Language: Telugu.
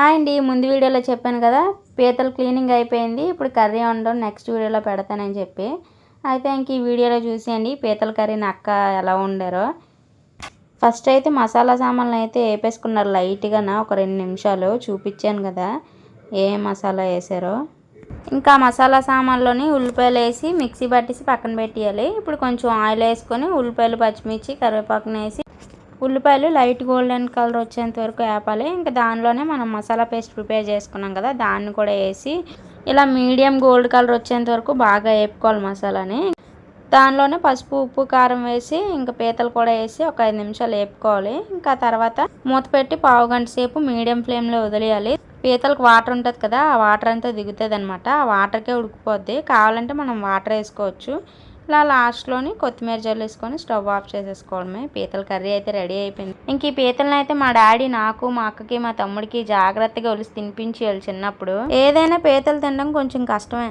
హాయ్ అండి ముందు వీడియోలో చెప్పాను కదా పీతలు క్లీనింగ్ అయిపోయింది. ఇప్పుడు కర్రీ వండడం నెక్స్ట్ వీడియోలో పెడతానని చెప్పి. అయితే ఇంక ఈ వీడియోలో చూసేయండి పీతల కర్రీని అక్క ఎలా వండారో. ఫస్ట్ అయితే మసాలా సామాన్లు అయితే వేపేసుకున్నారు లైట్గా ఒక రెండు నిమిషాలు చూపించాను కదా ఏ మసాలా వేసారో. ఇంకా మసాలా సామాన్లోని ఉల్లిపాయలు వేసి మిక్సీ పట్టేసి పక్కన పెట్టేయాలి. ఇప్పుడు కొంచెం ఆయిల్ వేసుకొని ఉల్లిపాయలు పచ్చిమిర్చి కరివేపాకును వేసి ఉల్లిపాయలు లైట్ గోల్డెన్ కలర్ వచ్చేంత వరకు వేపాలి. ఇంకా దానిలోనే మనం మసాలా పేస్ట్ ప్రిపేర్ చేసుకున్నాం కదా దాన్ని కూడా వేసి ఇలా మీడియం గోల్డ్ కలర్ వచ్చేంత వరకు బాగా వేపుకోవాలి మసాలాని. దానిలోనే పసుపు ఉప్పు కారం వేసి ఇంకా పీతలు కూడా వేసి ఒక ఐదు నిమిషాలు వేపుకోవాలి. ఇంకా తర్వాత మూత పెట్టి పావు గంట సేపు మీడియం ఫ్లేమ్లో వదిలేయాలి. పీతలకు వాటర్ ఉంటుంది కదా ఆ వాటర్ అంతా దిగుతుంది అనమాట ఆ వాటర్కే ఉడికిపోద్ది. కావాలంటే మనం వాటర్ వేసుకోవచ్చు. ఇలా లాస్ట్లోని కొత్తిమీర జల్లేసుకొని స్టవ్ ఆఫ్ చేసేసుకోవడమే. పీతల కర్రీ అయితే రెడీ అయిపోయింది. ఇంక ఈ పీతలను అయితే మా డాడీ నాకు మా అక్కకి మా తమ్ముడికి జాగ్రత్తగా ఒలిసి తినిపించేయాలి చిన్నప్పుడు. ఏదైనా పీతలు తినడం కొంచెం కష్టమే.